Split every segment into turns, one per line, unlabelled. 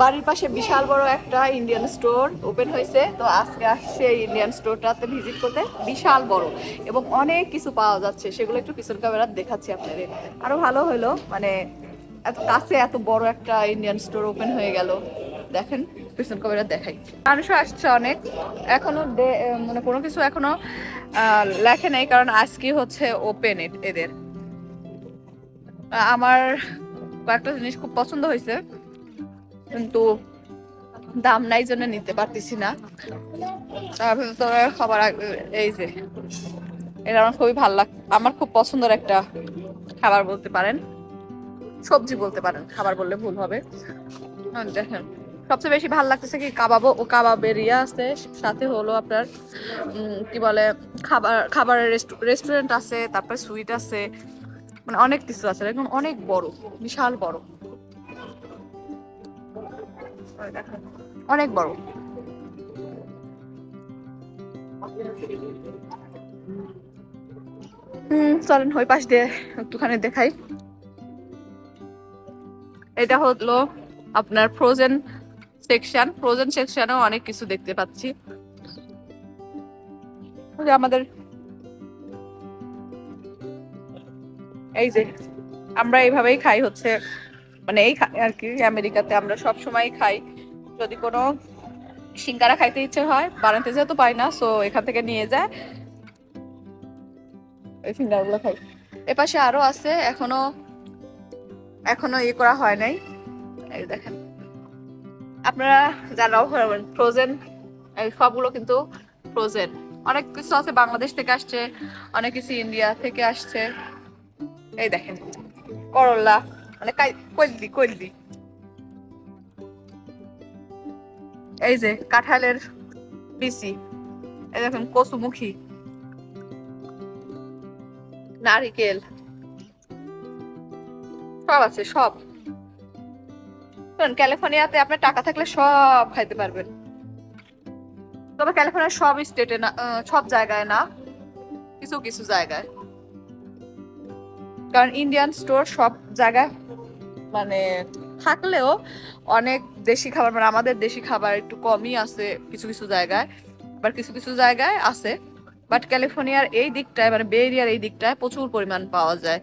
বাড়ির পাশে বিশাল বড় একটা ইন্ডিয়ান স্টোর ওপেন হয়েছে। তো আজকে আসছে ইন্ডিয়ান স্টোরটাতে ভিজিট করতে। বিশাল বড় এবং অনেক কিছু পাওয়া যাচ্ছে। সেগুলো একটু পিছন ক্যামেরা দেখাচ্ছি আপনাদের। আরও ভালো হলো মানে এত কাছে এত বড় একটা ইন্ডিয়ান স্টোর ওপেন হয়ে গেল। দেখেন, পিছন ক্যামেরা দেখাই। মানুষও আসছে অনেক। এখনও মানে কোনো কিছু এখনও লেখে নেই, কারণ আজকে হচ্ছে ওপেন এদের। আমার কয়েকটা জিনিস খুব পছন্দ হয়েছে। কিন্তু দাম নাই জন্য নিতে পারতেছি না। তার ভিতরে খাবার এই যে এটা আমার খুবই ভালো লাগ আমার খুব পছন্দের একটা খাবার বলতে পারেন। সবজি বলতে পারেন, খাবার বললে ভুল হবে। দেখেন, সবচেয়ে বেশি ভালো লাগতেছে কি কাবাবও ও কাবাবের ইয়ে আছে, সাথে হলো আপনার কি বলে, খাবার খাবারের রেস্টুরেন্ট আছে, তারপরে সুইট আছে। মানে অনেক কিছু আছে এখন অনেক বড়, বিশাল বড়। অনেক বড়। হুম চলেন ওই পাশ দিয়ে একটুখানি দেখাই। এটা হলো আপনার ফ্রোজেন সেকশন ফ্রোজেন সেকশনেও অনেক কিছু দেখতে পাচ্ছি। আমাদের এই যে আমরা এইভাবেই খাই হচ্ছে। মানে এই খা- আর কি, আমেরিকাতে আমরা সব সময় খাই। যদি কোনো সিঙ্গারা খাইতে ইচ্ছে হয় বানাতে যেহেতু পাই না সো এখান থেকে নিয়ে যায়। এই সিঙ্গারাগুলো খাই। এপাশে আরও আছে, এখনও এখনও ইয়ে করা হয় নাই। এই দেখেন। আপনারা জানাও ফ্রোজেন এই সবগুলো কিন্তু ফ্রোজেন অনেক কিছু আছে, বাংলাদেশ থেকে আসছে, অনেক কিছু ইন্ডিয়া থেকে আসছে। এই দেখেন, করলা। মানে কাই- কলদি কলদি। এই যে কাঁঠালের বিচি, এই দেখেন, কচুমুখী। নারিকেল। সব আছে, সব। ক্যালিফোর্নিয়াতে আপনার টাকা থাকলে সব খাইতে পারবেন। তবে ক্যালিফোর্নিয়ার সব স্টেটে না সব জায়গায় না, কিছু কিছু জায়গায়। কারণ ইন্ডিয়ান স্টোর সব জায়গায় মানে থাকলেও অনেক দেশি খাবার মানে আমাদের দেশি খাবার একটু কমই আছে কিছু কিছু জায়গায়, আবার কিছু কিছু জায়গায় আছে। বাট ক্যালিফোর্নিয়ার এই দিকটায় মানে বে এরিয়ার এই দিকটায় প্রচুর পরিমাণ পাওয়া যায়।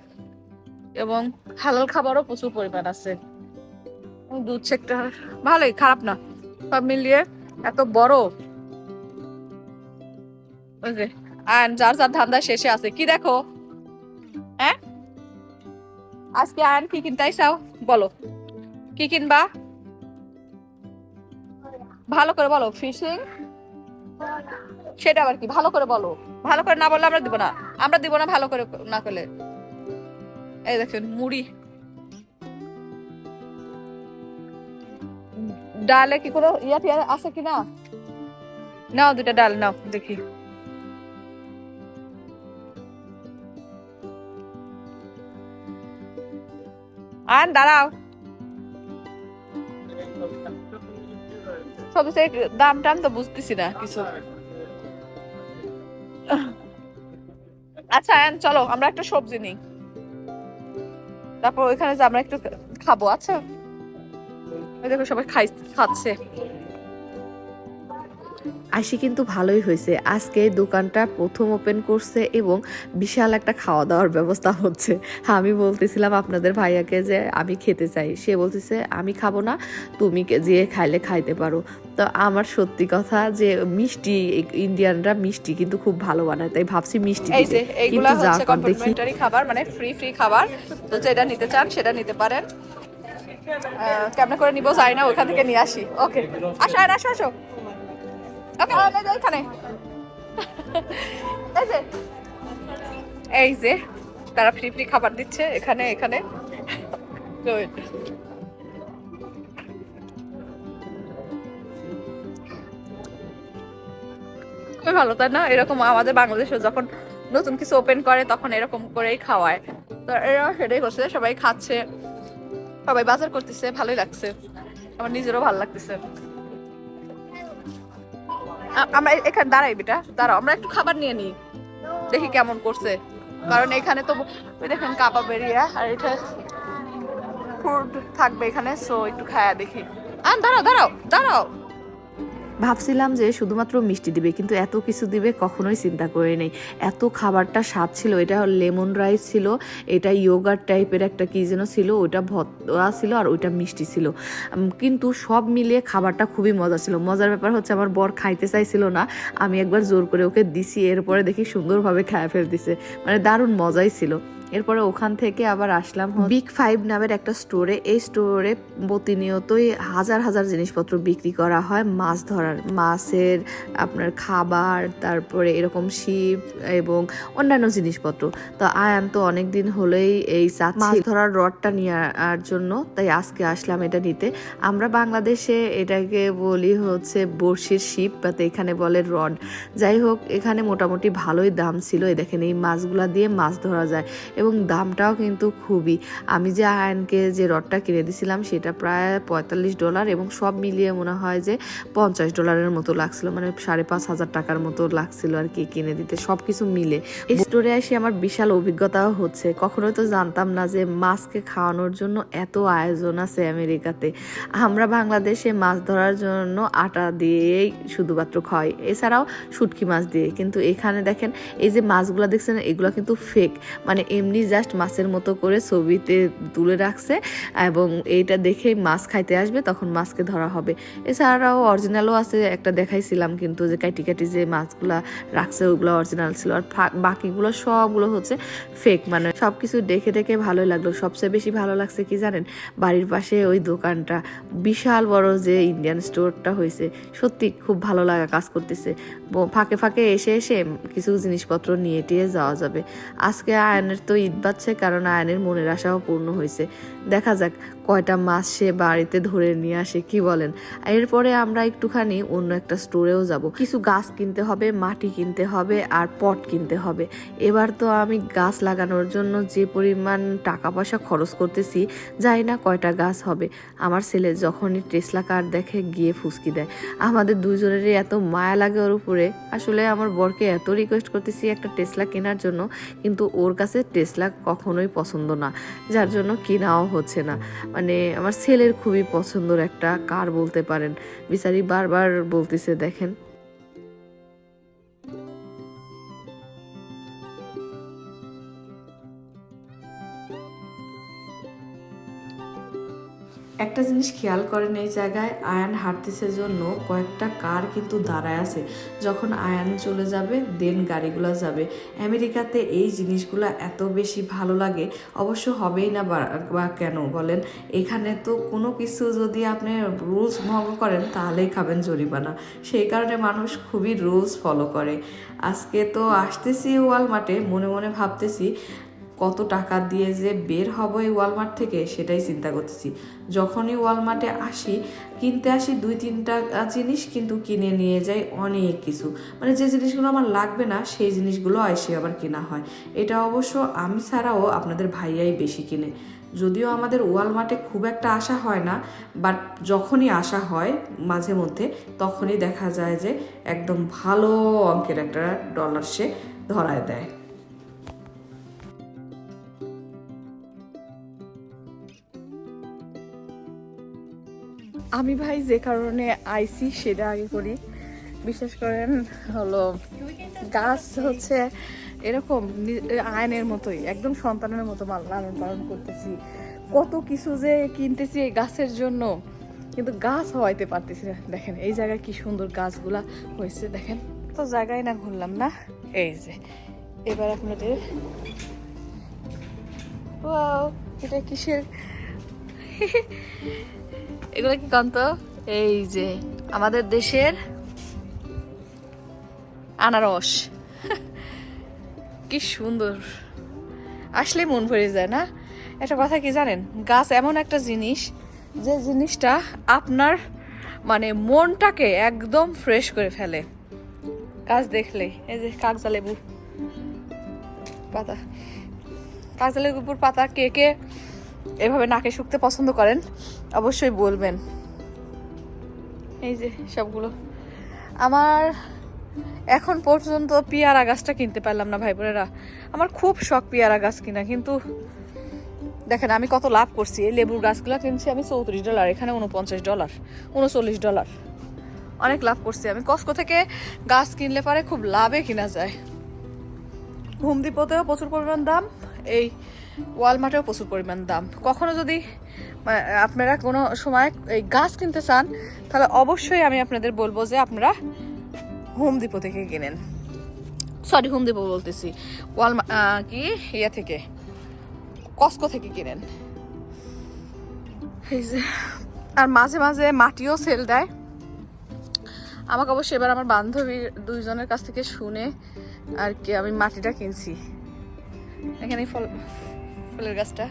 এবং হালাল খাবারও প্রচুর পরিমাণ আছে। দুধ সেক্টর ভালোই, খারাপ না। সব মিলিয়ে এত বড়। আর যার যার ধান্দা শেষে আছে। কি দেখো? হ্যাঁ? আজকে আয়ন কি কিনতে চাও? বলো। কি কিনবা? ভালো করে বলো, ফিশিং? সেটা আবার কি? ভালো করে বলো। ভালো করে না বললে আমরা দিব না। আমরা দিব না ভালো করে না করলে। এই দেখেন মুড়ি। ডালে কি কোনো ইয়া আছে কি না নাও দুটা ডাল, নাও দেখি। আন, দাঁড়াও। সবচেয়ে দাম টাম তো বুঝতেছি না কিছু। আচ্ছা আয়ান, চলো, আমরা একটা সবজি নিই। তারপর ওইখানে যে আমরা একটু খাব আচ্ছা? দেখো সবাই খাই খাচ্ছে।
আশি কিন্তু ভালোই হয়েছে। আজকে দোকানটা প্রথম ওপেন করছে এবং বিশাল একটা খাওয়া দাওয়ার ব্যবস্থা হচ্ছে। আমি বলতেছিলাম আপনাদের ভাইয়াকে যে আমি খেতে চাই। সে বলতেছে আমি খাব না তুমি যে খাইলে খাইতে পারো। তো আমার সত্যি কথা যে মিষ্টি ইন্ডিয়ানরা মিষ্টি কিন্তু খুব ভালো বানায় তাই ভাবছি মিষ্টি
এই যে। এইগুলা হচ্ছে কমপ্লিমেন্টারি খাবার মানে ফ্রি ফ্রি খাবার। তো যেটা নিতে চান সেটা নিতে পারেন। কেমনে করে নিবো জানি না ওখান থেকে নিয়ে আসি। ওকে আসো আসো আসো। ওকে এখানে এই যে এই যে তারা ফ্রি ফ্রি খাবার দিচ্ছে এখানে এখানে। খুবই ভালো তাই না? এরকম আমাদের বাংলাদেশে যখন নতুন কিছু ওপেন করে তখন এরকম করেই খাওয়ায়। তো এরা সেটাই করছে সবাই খাচ্ছে। সবাই বাজার করতেছে ভালোই লাগছে। আমার নিজেরও ভালো লাগতেছে। আমরা এখানে দাঁড়াই বেটা, দাঁড়াও, আমরা একটু খাবার নিয়ে নিই। দেখি কেমন করছে। কারণ এখানে তো দেখেন কাপা বেরিয়ে আর এটা ফুড থাকবে এখানে সো একটু খায়া দেখি। আন, দাঁড়াও দাঁড়াও দাঁড়াও।
ভাবছিলাম যে শুধুমাত্র মিষ্টি দিবে, কিন্তু এত কিছু দিবে কখনোই চিন্তা করে নেই। এত খাবারটা স্বাদ ছিল, এটা লেমন রাইস ছিল, এটা ইয়োগার টাইপের একটা কি যেন ছিল, ওইটা ভত্তা ছিল আর ওইটা মিষ্টি ছিল। কিন্তু সব মিলিয়ে খাবারটা খুবই মজা ছিল। মজার ব্যাপার হচ্ছে আমার বর খাইতে চাইছিল না, আমি একবার জোর করে ওকে দিছি, এরপরে দেখি সুন্দরভাবে খায় ফেল দিছে মানে দারুণ মজাই ছিল। এরপরে ওখান থেকে আবার আসলাম বিগ ফাইভ নামের একটা স্টোরে এই স্টোরে প্রতিনিয়তই হাজার হাজার জিনিসপত্র বিক্রি করা হয়। মাছ ধরার মাছের আপনার খাবার তারপরে এরকম শিপ এবং অন্যান্য জিনিসপত্র। তো আয়ান তো অনেক দিন হলেই এই মাছ ধরার রডটা নেওয়ার জন্য তাই আজকে আসলাম এটা নিতে। আমরা বাংলাদেশে এটাকে বলি হচ্ছে বড়শির শিপ বা এখানে বলে রড। যাই হোক এখানে মোটামুটি ভালোই দাম ছিল। এই দেখেন এই মাছগুলা দিয়ে মাছ ধরা যায়। এবং দামটাও কিন্তু খুবই। আমি যে আয়নকে যে রডটা কিনে দিছিলাম, সেটা প্রায় পঁয়তাল্লিশ ডলার এবং সব মিলিয়ে মনে হয় যে পঞ্চাশ ডলারের মতো লাগছিল মানে সাড়ে পাঁচ হাজার টাকার মতো লাগছিল আর কি কিনে দিতে সব কিছু মিলে। এই স্টোরে এসে আমার বিশাল অভিজ্ঞতাও হচ্ছে। কখনোই তো জানতাম না যে মাছকে খাওয়ানোর জন্য এত আয়োজন আছে আমেরিকাতে। আমরা বাংলাদেশে মাছ ধরার জন্য আটা দিয়েই শুধুমাত্র খাওয়াই এছাড়াও শুটকি মাছ দিয়ে। কিন্তু এখানে দেখেন, এই যে মাছগুলো দেখছেন, এগুলো কিন্তু ফেক মানে এমনি জাস্ট মাছের মতো করে ছবিতে তুলে রাখছে এবং এইটা দেখে মাছ খাইতে আসবে, তখন মাছকে ধরা হবে। এছাড়াও অরিজিনালও আছে, একটা দেখাইছিলাম কিন্তু যে কাটি কাটি যে মাছগুলা রাখছে, ওগুলো অরিজিনাল ছিল। আর বাকিগুলো সবগুলো হচ্ছে ফেক মানে সব কিছু দেখে দেখে ভালোই লাগল। সবচেয়ে বেশি ভালো লাগছে কি জানেন? বাড়ির পাশে ওই দোকানটা। বিশাল বড় যে ইন্ডিয়ান স্টোরটা হয়েছে সত্যি খুব ভালো লাগা কাজ করতেছে। ফাঁকে ফাঁকে এসে এসে কিছু জিনিসপত্র নিয়ে টিয়ে যাওয়া যাবে। আজকে আয়নের তো ঈদ বাচ্ছে কারণ আয়নের মনের আশাও পূর্ণ হয়েছে। দেখা যাক কয়টা মাছ সে বাড়িতে ধরে নিয়ে আসে, কি বলেন? এরপরে আমরা একটুখানি অন্য একটা স্টোরেও যাব। কিছু গাছ কিনতে হবে, মাটি কিনতে হবে, আর পট কিনতে হবে। এবার তো আমি গাছ লাগানোর জন্য যে পরিমাণ টাকা পয়সা খরচ করতেছি যাই না কয়টা গাছ হবে। আমার ছেলে যখনই টেসলা কার দেখে গিয়ে ফুসকি দেয়। আমাদের দুজনেরই এত মায়া লাগে ওর উপরে। আসলে আমার বরকে এত রিকোয়েস্ট করতেছি একটা টেসলা কেনার জন্য, কিন্তু ওর কাছে টেসলা কখনোই পছন্দ না। যার জন্য কেনাও হচ্ছে না। মানে আমার ছেলের খুবই পছন্দের একটা কার বলতে পারেন। বিচারি বারবার বলতেছে, দেখেন। একটা জিনিস খেয়াল করেন এই জায়গায়, আয়ান হাঁটতেছে জন্য কয়েকটা কার কিন্তু দাঁড়ায় আছে। যখন আয়ান চলে যাবে দেন গাড়িগুলো যাবে। আমেরিকাতে এই জিনিসগুলো এত বেশি ভালো লাগে, অবশ্য হবেই না বা- কেন বলেন? এখানে তো কোনো কিছু যদি আপনি রুলস ভঙ্গ করেন, তাহলেই খাবেন জরিমানা। সেই কারণে মানুষ খুবই রুলস ফলো করে। আজকে তো আসতেছি ওয়ালমার্টে, মনে মনে ভাবতেছি কত টাকা দিয়ে যে বের হব এই ওয়ালমার্ট থেকে, সেটাই চিন্তা করতেছি। যখনই ওয়ালমার্টে আসি, কিনতে আসি দুই তিনটা জিনিস কিন্তু কিনে নিয়ে যাই অনেক কিছু। মানে যে জিনিসগুলো আমার লাগবে না, সেই জিনিসগুলো এসে আবার কেনা হয়। এটা অবশ্য আমি ছাড়াও আপনাদের ভাইয়াই বেশি কিনে। যদিও আমাদের ওয়ালমার্টে খুব একটা আসা হয় না, বাট যখনই আসা হয় মাঝে মধ্যে, তখনই দেখা যায় যে একদম ভালো অঙ্কের একটা ডলার সে ধরায় দেয়।
আমি ভাই যে কারণে আইসি সেটা আগে করি। বিশেষ করেন হলো গাছ হচ্ছে এরকম আয়নের মতোই, একদম সন্তানের মতো লালন পালন করতেছি। কত কিছু যে কিনতেছি এই গাছের জন্য, কিন্তু গাছ হওয়াইতে পারতেছি না। দেখেন, এই জায়গায় কি সুন্দর গাছগুলা হয়েছে, দেখেন। তো জায়গায় না ঘুরলাম না, এই যে। এবার আপনাদের এটা কিসের? এগুলো কি কান্ত এই যে, আমাদের দেশের আনারস। কি সুন্দর। আসলে মন ভরে যায়, না? একটা কথা কি জানেন? গাছ এমন একটা জিনিস, যে জিনিসটা আপনার মানে মনটাকে একদম ফ্রেশ করে ফেলে। গাছ দেখলে, এই যে কাগজা লেবু পাতা। কাগজা লেবুর পাতা কে কে এভাবে নাকে শুকতে পছন্দ করেন অবশ্যই বলবেন। এই যে সবগুলো। আমার এখন পর্যন্ত পেয়ারা গাছটা কিনতে পারলাম না ভাই বোনেরা আমার খুব শখ পেয়ারা গাছ কিনা কিন্তু দেখেন আমি কত লাভ করছি। এই লেবুর গাছগুলো কিনছি আমি চৌত্রিশ ডলার এখানে উনপঞ্চাশ ডলার উনচল্লিশ ডলার। অনেক লাভ করছি আমি। কস্কো থেকে গাছ কিনলে পারে খুব লাভে কিনা যায়। হোম ডিপোতেও প্রচুর পরিমাণ দাম। এই ওয়ালমার্টেও প্রচুর পরিমাণ দাম। কখনো যদি আপনারা কোনো সময় এই গাছ কিনতে চান তাহলে অবশ্যই আমি আপনাদের বলব যে আপনারা হোম ডিপো থেকে কিনেন। সরি হোম ডিপো বলতেছি। ওয়ালমা আহ, কি? ইয়ে থেকে। কস্কো থেকে কিনেন। এই যে আর মাঝে মাঝে মাটিও সেল দেয়। আমাকে অবশ্য এবার আমার বান্ধবীর দুইজনের কাছ থেকে শুনে আর কি আমি মাটিটা কিনছি। এখানে ফল ফুলের গাছটা?